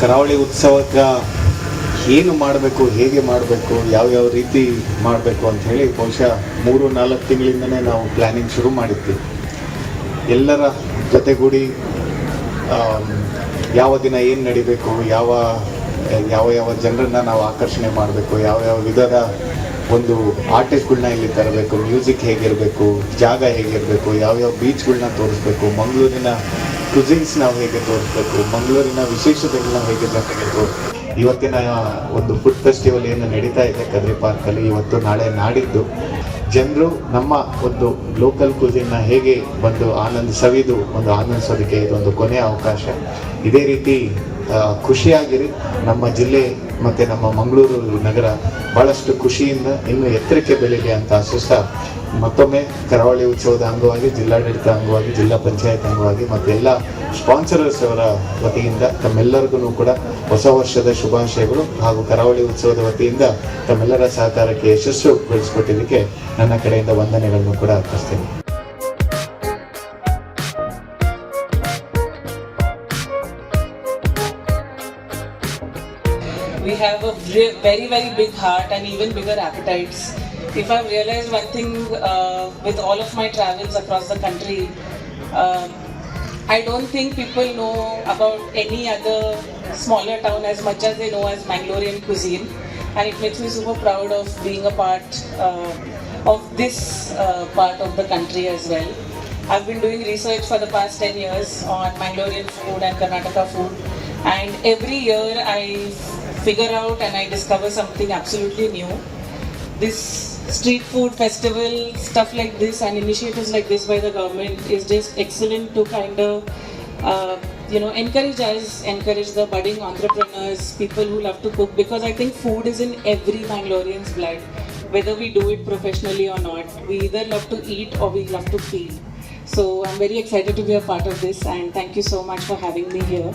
ಕರಾವಳಿ ಉತ್ಸವಕ್ಕೆ ಏನು ಮಾಡಬೇಕು, ಹೇಗೆ ಮಾಡಬೇಕು ಯಾವ್ಯಾವ ರೀತಿ ಮಾಡಬೇಕು ಅಂತ ಹೇಳಿ ಬಹುಶಃ ಮೂರು, ನಾಲ್ಕು ತಿಂಗಳಿಂದನೇ ನಾವು ಪ್ಲ್ಯಾನಿಂಗ್ ಶುರು ಮಾಡಿದ್ವಿ. ಎಲ್ಲರ ಜೊತೆಗೂಡಿ ಯಾವ ದಿನ ಏನು ನಡಿಬೇಕು, ಯಾವ ಯಾವ ಯಾವ ಜನರನ್ನ ನಾವು ಆಕರ್ಷಣೆ ಮಾಡಬೇಕು, ಯಾವ ಯಾವ ವಿಧದ ಒಂದು ಆರ್ಟಿಸ್ಟ್ಗಳನ್ನ ಇಲ್ಲಿ ತರಬೇಕು, ಮ್ಯೂಸಿಕ್ ಹೇಗಿರಬೇಕು, ಜಾಗ ಹೇಗಿರಬೇಕು ಯಾವ್ಯಾವ ಬೀಚ್ಗಳನ್ನ ತೋರಿಸ್ಬೇಕು, ಮಂಗಳೂರಿನ ಕ್ರುಸಿನ್ಸ್ ನಾವು ಹೇಗೆ ತೋರಿಸ್ಬೇಕು ಮಂಗಳೂರಿನ ವಿಶೇಷತೆಗಳನ್ನ ಹೇಗೆ ಜನರಿಗೆ ತೋರಿಸ್ಬೇಕು ಇವತ್ತಿನ ಒಂದು ಫುಡ್ ಫೆಸ್ಟಿವಲ್ ಏನು ನಡೀತಾ ಇದೆ ಕದ್ರಿ ಪಾರ್ಕಲ್ಲಿ ಇವತ್ತು ನಾಳೆ ನಾಡಿದ್ದು. ಜನರು ನಮ್ಮ ಒಂದು ಲೋಕಲ್ ಕುಸಿನ್ನ ಹೇಗೆ ಒಂದು ಆನಂದ ಸವಿದು ಒಂದು ಆನಂದಿಸೋದಕ್ಕೆ ಇದೊಂದು ಕೊನೆಯ ಅವಕಾಶ. ಇದೇ ರೀತಿ ಖುಷಿಯಾಗಿರಿ. ನಮ್ಮ ಜಿಲ್ಲೆ ಮತ್ತು ನಮ್ಮ ಮಂಗಳೂರು ನಗರ ಭಾಳಷ್ಟು ಖುಷಿಯಿಂದ ಇನ್ನೂ ಎತ್ತರಕ್ಕೆ ಬೆಳೀಲಿ ಅಂತ ಆಶಿಸ್ತಾ ಮತ್ತೊಮ್ಮೆ ಕರಾವಳಿ ಉತ್ಸವದ ಅಂಗವಾಗಿ ಜಿಲ್ಲಾಡಳಿತ ಅಂಗವಾಗಿ, ಜಿಲ್ಲಾ ಪಂಚಾಯತ್ ಅಂಗವಾಗಿ, ಮತ್ತು ಎಲ್ಲ ಸ್ಪಾನ್ಸರರ್ಸ್ ಅವರ ವತಿಯಿಂದ ತಮ್ಮೆಲ್ಲರಿಗೂ ಕೂಡ ಹೊಸ ವರ್ಷದ ಶುಭಾಶಯಗಳು ಹಾಗೂ ಕರಾವಳಿ ಉತ್ಸವದ ವತಿಯಿಂದ ತಮ್ಮೆಲ್ಲರ ಸಹಕಾರಕ್ಕೆ ಯಶಸ್ಸು ಬೆಳೆಸ್ಕೊಟ್ಟಿದ್ದಕ್ಕೆ ನನ್ನ ಕಡೆಯಿಂದ ವಂದನೆಗಳನ್ನು ಕೂಡ ಅರ್ಪಿಸ್ತೇನೆ. We have a very, very big heart and even bigger appetites. If I've realized one thing uh, with all of my travels across the country, um, I don't think people know about any other smaller town as much as they know as Mangalorean cuisine. And it makes me super proud of being a part uh, of this uh, part of the country as well. I've been doing research for the past 10 years on Mangalorean food and Karnataka food. And every year I figure out and I discover something absolutely new. This street food festival, stuff like this, and initiatives like this by the government is just excellent to kind of, uh, you know, encourage us, encourage the budding entrepreneurs, people who love to cook, because I think food is in every Mangalorean's blood, whether we do it professionally or not. We either love to eat or we love to feel. So I'm very excited to be a part of this, and thank you so much for having me here.